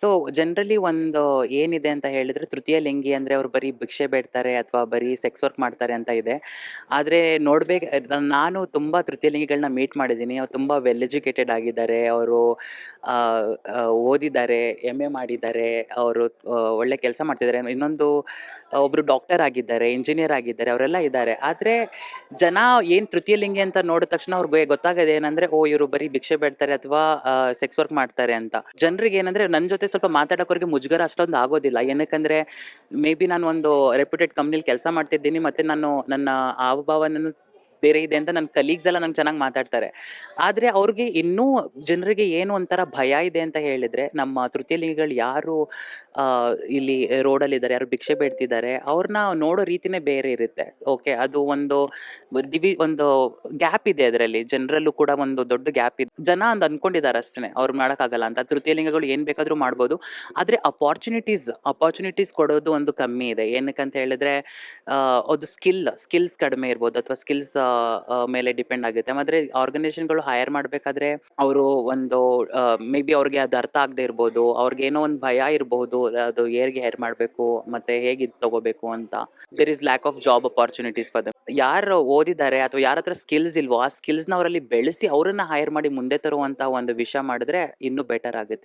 So generally ಒಂದು ಏನಿದೆ ಅಂತ ಹೇಳಿದ್ರೆ ತೃತೀಯ ಲಿಂಗಿ ಅಂದರೆ ಅವ್ರು ಬರೀ ಭಿಕ್ಷೆ ಬೇಡ್ತಾರೆ ಅಥವಾ ಬರೀ ಸೆಕ್ಸ್ ವರ್ಕ್ ಮಾಡ್ತಾರೆ ಅಂತ ಇದೆ. ಆದರೆ ನೋಡ್ಬೇಕು, ನಾನು ತುಂಬ ತೃತೀಯ ಲಿಂಗಿಗಳನ್ನ ಮೀಟ್ ಮಾಡಿದ್ದೀನಿ. ಅವ್ರು ತುಂಬ ವೆಲ್ ಎಜುಕೇಟೆಡ್ ಆಗಿದ್ದಾರೆ. ಅವರು ಓದಿದ್ದಾರೆ ಎಂ ಎ ಮಾಡಿದ್ದಾರೆ. ಅವರು ಒಳ್ಳೆ ಕೆಲಸ ಮಾಡ್ತಿದ್ದಾರೆ. ಇನ್ನೊಂದು ಒಬ್ಬರು ಡಾಕ್ಟರ್ ಆಗಿದ್ದಾರೆ ಇಂಜಿನಿಯರ್ ಆಗಿದ್ದಾರೆ. ಅವರೆಲ್ಲ ಇದ್ದಾರೆ. ಆದರೆ ಜನ ಏನು ತೃತೀಯ ಲಿಂಗಿ ಅಂತ ನೋಡಿದ ತಕ್ಷಣ ಅವ್ರಿಗೆ ಗೊತ್ತಾಗೋದು ಏನಂದ್ರೆ ಓ, ಇವರು ಬರೀ ಭಿಕ್ಷೆ ಬೇಡ್ತಾರೆ ಅಥವಾ ಸೆಕ್ಸ್ ವರ್ಕ್ ಮಾಡ್ತಾರೆ ಅಂತ. ಜನರಿಗೆ ಏನಂದ್ರೆ ನನ್ನ ಜೊತೆ ಸ್ವಲ್ಪ ಮಾತಾಡೋಕೋರಿಗೆ ಮುಜುಗರ ಅಷ್ಟೊಂದು ಆಗೋದಿಲ್ಲ. ಏನಕ್ಕಂದ್ರೆ ಮೇ ಬಿ ನಾನು ಒಂದು ರೆಪ್ಯೂಟೆಡ್ ಕಂಪ್ನಿಲಿ ಕೆಲಸ ಮಾಡ್ತಿದ್ದೀನಿ, ಮತ್ತೆ ನಾನು ನನ್ನ ಹಾವಭಾವನನ್ನು ಬೇರೆ ಇದೆ ಅಂತ ನನ್ನ ಕಲೀಗ್ಸ್ ಎಲ್ಲ ನಂಗೆ ಚೆನ್ನಾಗಿ ಮಾತಾಡ್ತಾರೆ. ಆದರೆ ಅವ್ರಿಗೆ ಇನ್ನೂ ಜನರಿಗೆ ಏನು ಒಂಥರ ಭಯ ಇದೆ ಅಂತ ಹೇಳಿದ್ರೆ ನಮ್ಮ ತೃತೀಯ ಲಿಂಗಿಗಳು ಯಾರು ಇಲ್ಲಿ ರೋಡಲ್ಲಿದ್ದಾರೆ, ಯಾರು ಭಿಕ್ಷೆ ಬೇಡ್ತಿದ್ದಾರೆ ಅವ್ರನ್ನ ನೋಡೋ ರೀತಿನೇ ಬೇರೆ ಇರುತ್ತೆ. ಓಕೆ ಅದು ಒಂದು ಡಿವಿ ಒಂದು ಗ್ಯಾಪ್ ಇದೆ ಅದರಲ್ಲಿ. ಜನರಲ್ಲೂ ಕೂಡ ಒಂದು ದೊಡ್ಡ ಗ್ಯಾಪ್ ಇದೆ. ಜನ ಅಂದ್ ಅನ್ಕೊಂಡಿದ್ದಾರೆ ಅಷ್ಟೇ ಅವ್ರು ಮಾಡೋಕ್ಕಾಗಲ್ಲ ಅಂತ. ತೃತೀಯ ಲಿಂಗಗಳು ಏನು ಬೇಕಾದರೂ ಮಾಡ್ಬೋದು. ಆದರೆ ಅಪಾರ್ಚುನಿಟೀಸ್ ಅಪಾರ್ಚುನಿಟೀಸ್ ಕೊಡೋದು ಒಂದು ಕಮ್ಮಿ ಇದೆ. ಏನಕ್ಕಂತ ಹೇಳಿದ್ರೆ ಒಂದು ಅದು ಸ್ಕಿಲ್ ಸ್ಕಿಲ್ಸ್ ಕಡಿಮೆ ಇರ್ಬೋದು. ಅಥವಾ ಸ್ಕಿಲ್ಸ್ ಮೇಲೆ ಡಿಪೆಂಡ್ ಆಗುತ್ತೆ. ಆದರೆ ಆರ್ಗನೈಸೇಷನ್ಗಳು ಹೈರ್ ಮಾಡಬೇಕಾದ್ರೆ ಅವರು ಒಂದು ಮೇ ಬಿ ಅವ್ರಿಗೆ ಅದು ಅರ್ಥ ಆಗದೆ ಇರ್ಬೋದು, ಅವ್ರಿಗೆ ಏನೋ ಒಂದು ಭಯ ಇರಬಹುದು ಅದು ಹೇಗೆ ಹೈರ್ ಮಾಡಬೇಕು, ಮತ್ತೆ ಹೇಗೆ ಇದು ತಗೋಬೇಕು ಅಂತ. There is lack of job opportunities for them ಯಾರು ಓದಿದ್ದಾರೆ ಅಥವಾ ಯಾರ ಹತ್ರ ಸ್ಕಿಲ್ಸ್ ಇಲ್ವೋ, ಆ ಸ್ಕಿಲ್ಸ್ನ ಅವರಲ್ಲಿ ಬೆಳೆಸಿ ಅವರನ್ನ ಹೈರ್ ಮಾಡಿ ಮುಂದೆ ತರುವಂತ ಒಂದು ವಿಷಯ ಮಾಡಿದ್ರೆ ಇನ್ನೂ ಬೆಟರ್ ಆಗುತ್ತೆ.